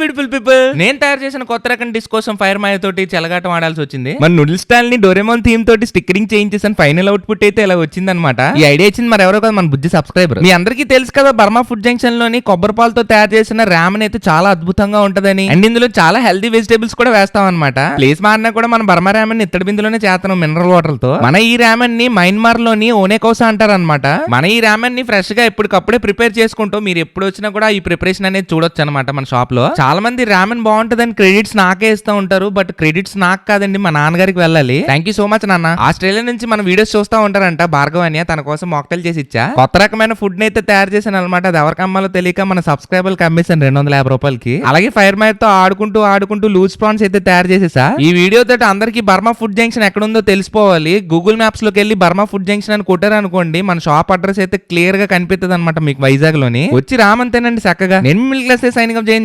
Beautiful people నేను తయారు చేసిన కొత్త రకం డిష్ కోసం ఫైర్ మాయ తోటి చెలగాటం ఆడాల్సి వచ్చింది. మన నూడిల్ స్టాల్ని డోరేమోన్ థీమ్ తోటి స్టిక్కరింగ్ చేయించేసాను ఫైనల్ అవుట్పుట్ అయితే ఇలా వచ్చింది అనమాట ఈ ఐడియా ఇచ్చింది మరి ఎవరో కదా మన బుజ్జి సబ్స్క్రైబర్ మీ అందరికీ తెలుసు కదా బర్మా ఫుడ్ జంక్షన్లోని కొబ్బరి పాలతో తయారు చేసిన రామన్ అయితే చాలా అద్భుతంగా ఉంటదని. అండ్ ఇందులో చాలా హెల్తీ వెజిటేబుల్స్ కూడా వేస్తాం అనమాట ప్లేస్ మారినా కూడా మన బర్మా రామన్ ఇత్తడి బిందులోనే చేస్తాం మినరల్ వాటర్తో. మన ఈ రామన్ని మైన్మార్లోని ఓనేకోసా అంటారు అనమాట మన ఈ రామన్ని ఫ్రెష్గా ఎప్పటికప్పుడే ప్రిపేర్ చేసుకుంటూ మీరు ఎప్పుడు వచ్చినా కూడా ఈ ప్రిపరేషన్ అనేది చూడొచ్చు అనమాట మన షాప్లో. చాలా మంది రామన్ బాగుంటుందని క్రెడిట్స్ నాకే ఇస్తూ ఉంటారు బట్ క్రెడిట్స్ నాకు కాదండి మా నాన్నగారికి వెళ్ళాలి. థ్యాంక్ యూ సో మచ్ నాన్న. ఆస్ట్రేలియా నుంచి మన వీడియోస్ చూస్తా ఉంటారంట భార్గవ్ అని తన కోసం మాక్టైల్ చేసి ఇచ్చా. కొత్త రకమైన ఫుడ్ అయితే తయారు చేశాను అనమాట అది ఎవరికి అమ్మాలో తెలియక మన సబ్స్క్రైబర్కి అమ్మేసాను రెండు వందల యాభై రూపాయలకి. అలాగే ఫైర్ మైర్తో ఆడుకుంటూ ఆడుకుంటూ లూజ్ ప్రాన్స్ అయితే తయారు చేసేసా. ఈ వీడియో తోటి అందరికి బర్మా ఫుడ్ జంక్షన్ ఎక్కడ ఉందో తెలిసిపోవాలి. గూగుల్ మ్యాప్స్లోకి వెళ్ళి బర్మా ఫుడ్ జంక్షన్ అని కొట్టారు అనుకోండి మన షాప్ అడ్రస్ అయితే క్లియర్గా కనిపిస్తుంది అనమాట మీకు వైజాగ్లోని వచ్చి రామంతేనండి చక్కగా. నేను మిడిల్ క్లాస్ సైనింగ్ అప్ చేసిన